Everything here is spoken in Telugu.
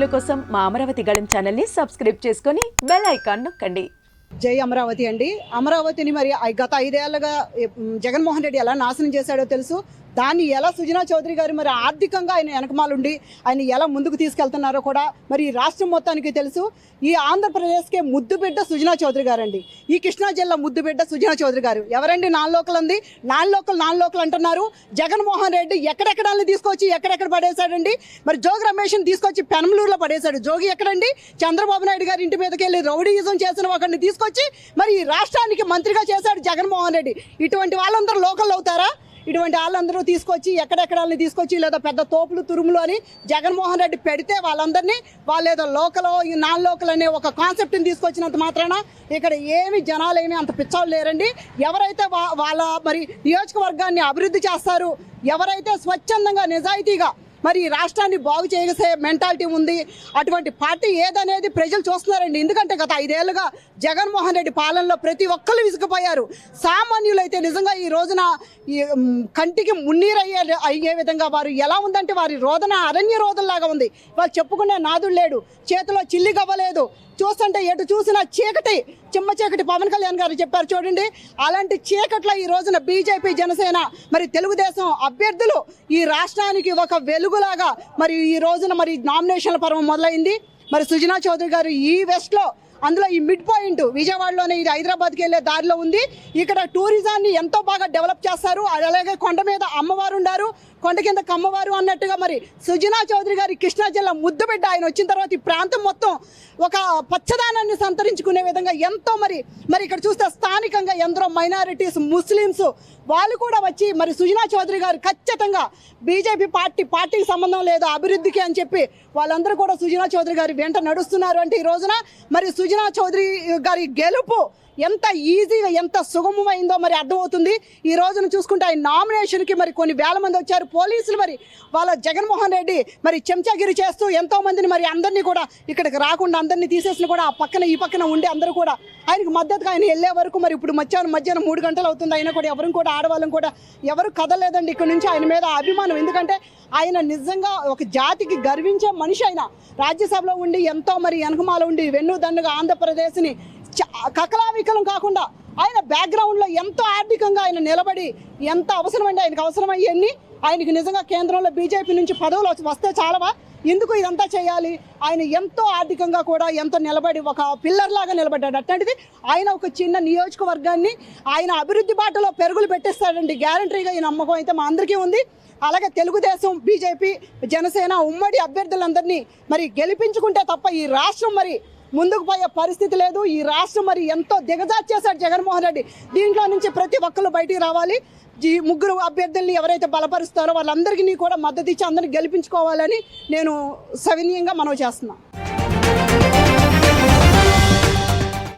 వీడియోల కోసం మా అమరావతి గళం ఛానల్ని సబ్స్క్రైబ్ చేసుకొని బెల్ ఐకాన్ నొక్కండి. జై అమరావతి అండి. అమరావతిని మరి ఐ- గత ఐదేళ్ళుగా జగన్మోహన్ రెడ్డి ఎలా నాశనం చేశాడో తెలుసు. దాన్ని ఎలా సుజనా చౌదరి గారు మరి ఆర్థికంగా ఆయన వెనకమాలుండి ఆయన ఎలా ముందుకు తీసుకెళ్తున్నారో కూడా మరి ఈ రాష్ట్రం మొత్తానికి తెలుసు. ఈ ఆంధ్రప్రదేశ్కే ముద్దు బిడ్డ సుజనా చౌదరి గారు అండి ఈ కృష్ణా జిల్లా ముద్దు బిడ్డ సుజనా చౌదరి గారు. ఎవరండి నాన్ లోకల్ అంది? నాన్ లోకల్ నాన్ లోకల్ అంటున్నారు. జగన్మోహన్ రెడ్డి ఎక్కడెక్కడాన్ని తీసుకొచ్చి ఎక్కడెక్కడ పడేశాడండి? మరి జోగి రమేష్ని తీసుకొచ్చి పెనమలూరులో పడేశాడు. జోగి ఎక్కడండి? చంద్రబాబు నాయుడు గారి ఇంటి మీదకి వెళ్ళి రౌడీయిజం చేసిన ఒకరిని తీసుకొచ్చి మరి ఈ రాష్ట్రానికి మంత్రిగా చేశాడు జగన్మోహన్ రెడ్డి. ఇటువంటి వాళ్ళందరూ లోకల్ అవుతారా? ఇటువంటి వాళ్ళందరూ తీసుకొచ్చి ఎక్కడెక్కడాలని తీసుకొచ్చి లేదా పెద్ద తోపులు తురుములు అని జగన్మోహన్ రెడ్డి పెడితే వాళ్ళందరినీ వాళ్ళు ఏదో లోకల్ ఈ నాన్ లోకల్ అనే ఒక కాన్సెప్ట్ని తీసుకొచ్చినంత మాత్రాన ఇక్కడ ఏమి జనాలు ఏమి అంత పిచ్చాలు లేరండి. ఎవరైతే వా- వాళ్ళ మరి నియోజకవర్గాన్ని అభివృద్ధి చేస్తారు ఎవరైతే స్వచ్ఛందంగా నిజాయితీగా మరి ఈ రాష్ట్రాన్ని బాగు చేసే మెంటాలిటీ ఉంది. అటువంటి పార్టీ ఏదనేది ప్రజలు చూస్తున్నారండి. ఎందుకంటే గత ఐదేళ్ళుగా జగన్మోహన్ రెడ్డి పాలనలో ప్రతి ఒక్కరు విసుకుపోయారు సామాన్యులైతే నిజంగా ఈ రోజున ఈ, కంటికి మున్నీరయ్యే అయ్యే విధంగా వారు ఎలా ఉందంటే వారి రోదన అరణ్య రోదనలాగా ఉంది. వాళ్ళు చెప్పుకునే నాదుడు లేడు. చేతిలో చిల్లి గవ్వలేదు చూస్తుంటే ఎటు చూసినా చీకటి. చిమ్మ చీకటి పవన్ కళ్యాణ్ గారు చెప్పారు చూడండి. అలాంటి చీకట్లో ఈ రోజున బీజేపీ జనసేన మరి తెలుగుదేశం అభ్యర్థులు ఈ రాష్ట్రానికి ఒక వెలుగులాగా మరి ఈ రోజున మరి నామినేషన్ల పర్వం మొదలైంది. మరి సుజనా చౌదరి గారు ఈ వెస్ట్లో అందులో ఈ మిడ్ పాయింట్ విజయవాడలోనే ఇది హైదరాబాద్కి వెళ్ళే దారిలో ఉంది. ఇక్కడ టూరిజాన్ని ఎంతో బాగా డెవలప్ చేస్తారు. అలాగే కొండ మీద అమ్మవారు ఉన్నారు కొండ కింద కమ్మవారు అన్నట్టుగా మరి సుజనా చౌదరి గారి కృష్ణా జిల్లా ముద్దుబిడ్డ ఆయన వచ్చిన తర్వాత ఈ ప్రాంతం మొత్తం ఒక పచ్చదానాన్ని సంతరించుకునే విధంగా ఎంతో మరి మరి ఇక్కడ చూస్తే స్థానికంగా ఎందరో మైనారిటీస్ ముస్లిమ్స్ వాళ్ళు కూడా వచ్చి మరి సుజనా చౌదరి గారు ఖచ్చితంగా బీజేపీ పార్టీ పార్టీకి సంబంధం లేదు అభివృద్ధికి అని చెప్పి వాళ్ళందరూ కూడా సుజనా చౌదరి గారి వెంట నడుస్తున్నారు. అంటే ఈ రోజున మరి సుజనా చౌదరి గారి గెలుపు ఎంత ఈజీగా ఎంత సుగమమైందో మరి అర్థమవుతుంది. ఈ రోజున చూసుకుంటే ఆయన నామినేషన్కి మరి కొన్ని వేల మంది వచ్చారు. పోలీసులు మరి వాళ్ళ జగన్మోహన్ రెడ్డి మరి చెంచాగిరి చేస్తూ ఎంతో మందిని మరి అందరినీ కూడా ఇక్కడికి రాకుండా అందరినీ తీసేసిన కూడా ఆ పక్కన ఈ పక్కన ఉండి అందరూ కూడా ఆయనకు మద్దతుగా ఆయన వెళ్ళే వరకు మరి ఇప్పుడు మధ్యాహ్నం మధ్యాహ్నం మూడు గంటలు అవుతుంది. అయినా కూడా ఎవరు కూడా ఆడవాళ్ళం కూడా ఎవరు కదలేదండి ఇక్కడ నుంచి ఆయన మీద అభిమానం. ఎందుకంటే ఆయన నిజంగా ఒక జాతికి గర్వించే మనిషి ఆయన. రాజ్యసభలో ఉండి ఎంతో మరి వెనకమాల ఉండి వెన్నుదన్నుగా ఆంధ్రప్రదేశ్ని కకలావికలం కాకుండా ఆయన బ్యాక్గ్రౌండ్లో ఎంతో ఆర్థికంగా ఆయన నిలబడి ఎంత అవసరమండి ఆయనకు అవసరమయ్యన్ని ఆయనకి నిజంగా కేంద్రంలో బీజేపీ నుంచి పదవులు వచ్చి- వస్తే చాలవా? ఎందుకు ఇదంతా చేయాలి? ఆయన ఎంతో ఆర్థికంగా కూడా ఎంతో నిలబడి ఒక పిల్లర్ లాగా నిలబడ్డాడు. అట్లాంటిది ఆయన ఒక చిన్న నియోజకవర్గాన్ని ఆయన అభివృద్ధి బాటలో పెరుగులు పెట్టేస్తాడండి. గ్యారంటీగా ఈ నమ్మకం అయితే మా అందరికీ ఉంది. అలాగే తెలుగుదేశం బీజేపీ జనసేన ఉమ్మడి అభ్యర్థులందరినీ మరి గెలిపించుకుంటే తప్ప ఈ రాష్ట్రం మరి ముందుకు పోయే పరిస్థితి లేదు. ఈ రాష్ట్రం మరి ఎంతో దిగజార్చేశాడు జగన్మోహన్ రెడ్డి. దీంట్లో నుంచి ప్రతి ఒక్కరు బయటికి రావాలి. ఈ ముగ్గురు అభ్యర్థుల్ని ఎవరైతే బలపరుస్తారో వాళ్ళందరికీ కూడా మద్దతు ఇచ్చి అందరినీ గెలిపించుకోవాలని నేను సవినీయంగా మనవి చేస్తున్నాను.